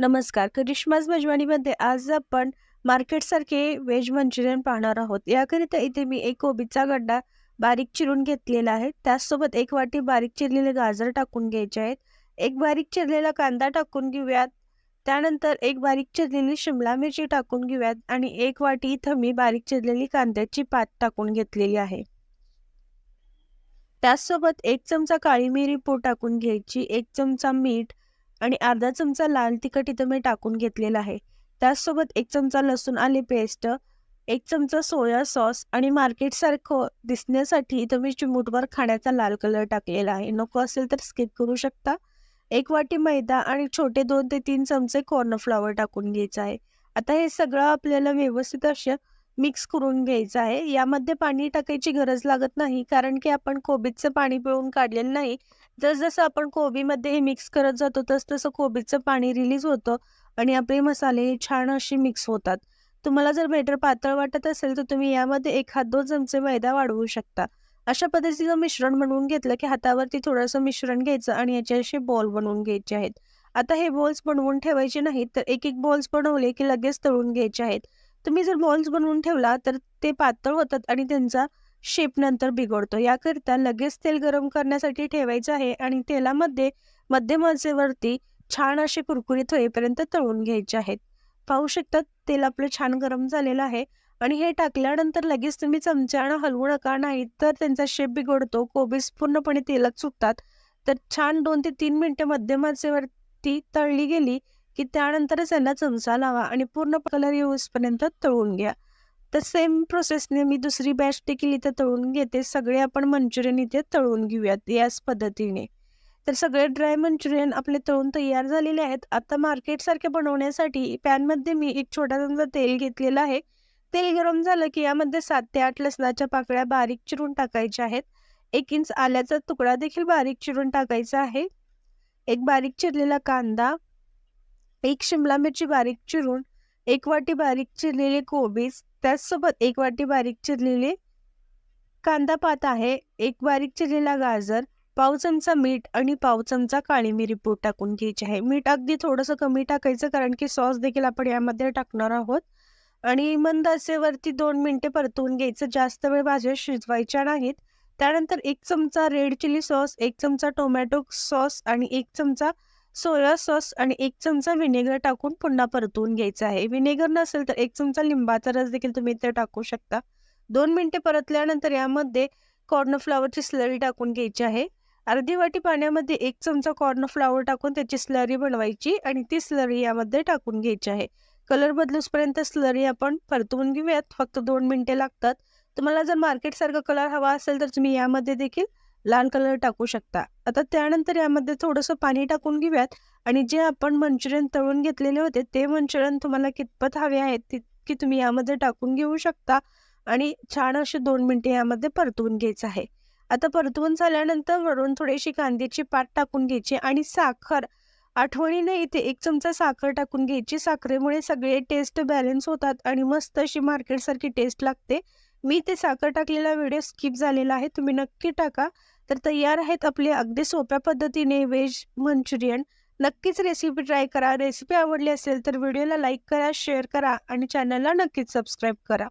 नमस्कार. करिश्माज मेजवानीमध्ये आज आपण मार्केटसारखे व्हेज मंचुरियन पाहणार आहोत. याकरिता इथे मी एक कोबीचा गड्डा बारीक चिरून घेतलेला आहे. त्याचसोबत एक वाटी बारीक चिरलेले गाजर टाकून घ्यायचे आहेत. एक बारीक चिरलेला कांदा टाकून घेऊयात. त्यानंतर एक बारीक चिरलेली शिमला मिरची टाकून घेऊयात आणि एक वाटी इथं मी बारीक चिरलेली कांद्याची पात टाकून घेतलेली आहे. त्याचसोबत एक चमचा काळी मिरी पूड टाकून घ्यायची एक चमचा मीठ आणि अर्धा चमचा लाल तिखट इथं मी टाकून घेतलेला आहे. त्याचसोबत एक चमचा लसूण आले पेस्ट एक चमचा सोया सॉस आणि मार्केटसारखं दिसण्यासाठी इथं मी चिमूटभर खाण्याचा लाल कलर टाकलेला आहे. नको असेल तर स्किप करू शकता. एक वाटी मैदा आणि छोटे दोन ते तीन चमचे कॉर्नफ्लॉवर टाकून घ्यायचं आहे. आता हे सगळं आपल्याला व्यवस्थित असं मिक्स करून घ्यायचं आहे. यामध्ये पाणी टाकायची गरज लागत नाही कारण की आपण कोबीचं पाणी पिळून काढलेलं नाही. जसजसं आपण कोबीमध्ये हे मिक्स करत जातो तस तसं कोबीचं पाणी रिलीज होतं आणि आपले मसाले छान असे मिक्स होतात. तुम्हाला जर बेटर पातळ वाटत असेल तर तुम्ही यामध्ये एक हात दोन चमचे मैदा वाढवू शकता. अशा पद्धतीचं मिश्रण बनवून घेतलं की हातावरती थोडंसं मिश्रण घ्यायचं आणि याचे असे बॉल बनवून घ्यायचे आहेत. आता हे बॉल्स बनवून ठेवायचे नाहीत तर एक एक बॉल्स बनवले की लगेच तळून घ्यायचे आहेत. तुम्ही जर बॉल्स बनवून ठेवला तर ते पातळ होतात आणि त्यांचा शेप नंतर बिघडतो. याकरिता लगेच तेल गरम करण्यासाठी ठेवायचं आहे आणि तेलामध्ये मध्यम आचेवरती छान असे कुरकुरीत होईपर्यंत तळून घ्यायचे आहेत. पाहू शकतात तेल आपलं छान गरम झालेलं आहे आणि हे टाकल्यानंतर लगेच तुम्ही चमच्यानं हलवू नका नाही तर त्यांचा शेप बिघडतो कोबीज पूर्णपणे तेलात सुकतात. तर छान दोन ते तीन मिनटं मध्यम आचेवरती तळली गेली की त्यानंतरच यांना चमचा लावा आणि पूर्ण कलर येऊसपर्यंत तळून घ्या. तर सेम प्रोसेसने मी दुसरी बॅच देखील इथे तळून घेते. सगळे आपण मंचुरियन इथे तळून घेऊयात याच पद्धतीने. तर सगळे ड्राय मंचुरियन आपले तळून तयार झालेले आहेत. आता मार्केटसारखे बनवण्यासाठी पॅनमध्ये मी एक छोटा चमचा तेल घेतलेलं आहे. तेल गरम झालं की यामध्ये सात ते आठ लसणाच्या पाकळ्या बारीक चिरून टाकायच्या आहेत. एक इंच आल्याचा तुकडा देखील बारीक चिरून टाकायचा आहे. एक बारीक चिरलेला कांदा एक शिमला मिरची बारीक चिरून एक वाटी बारीक चिरलेले कोबीज त्याचसोबत एक वाटी बारीक चिरलेले कांदा पात आहे. एक बारीक चिरलेला गाजर पाव चमचा मीठ आणि पाव चमचा काळी मिरी पूड टाकून घ्यायची आहे. मीठ अगदी थोडंसं कमी टाकायचं कारण की सॉस देखील आपण यामध्ये टाकणार आहोत. आणि मंद असेवरती दोन मिनिटे परतवून घ्यायचं. जास्त वेळ भाज्या शिजवायच्या नाहीत. त्यानंतर एक चमचा रेड चिली सॉस एक चमचा टोमॅटो सॉस आणि एक चमचा सोया सॉस आणि एक चमचा व्हिनेगर टाकून पुन्हा परतवून घ्यायचं आहे. व्हिनेगर नसेल तर एक चमचा लिंबाचा रस देखील तुम्ही इथे टाकू शकता. दोन मिनिटे परतल्यानंतर यामध्ये कॉर्नफ्लॉवरची स्लरी टाकून घ्यायची आहे. अर्धी वाटी पाण्यामध्ये एक चमचा कॉर्नफ्लॉवर टाकून त्याची स्लरी बनवायची आणि ती स्लरी यामध्ये टाकून घ्यायची आहे. कलर बदलूसपर्यंत स्लरी आपण परतवून घेऊयात. फक्त दोन मिनिटे लागतात. तुम्हाला जर मार्केटसारखा कलर हवा असेल तर तुम्ही यामध्ये देखील लाल कलर टाकू शकता. आता त्यानंतर यामध्ये थोडंसं पाणी टाकून घेऊयात. आणि जे आपण मंचुरियन तळून घेतलेले होते ते मंचुरियन तुम्हाला कितपत हवे आहेत तितकी तुम्ही यामध्ये टाकून घेऊ शकता. आणि छान असे दोन मिनटे यामध्ये परतवून घ्यायचं आहे. आता परतवून झाल्यानंतर वरून थोडीशी कांद्याची पात टाकून घ्यायची आणि साखर. आठवणीने इथे एक चमचा साखर टाकून घ्यायची. साखरेमुळे सगळे टेस्ट बॅलन्स होतात आणि मस्त अशी मार्केटसारखी टेस्ट लागते. मी ते साखर टाकलेला व्हिडिओ स्किप झालेला आहे. तुम्ही नक्की टाका. तर तयार आहेत आपले अगदी सोप्या पद्धतीने व्हेज मंचुरियन. नक्कीच रेसिपी ट्राय करा. रेसिपी आवडली असेल तर व्हिडिओला लाईक करा शेअर करा आणि चॅनलला नक्कीच सबस्क्राईब करा.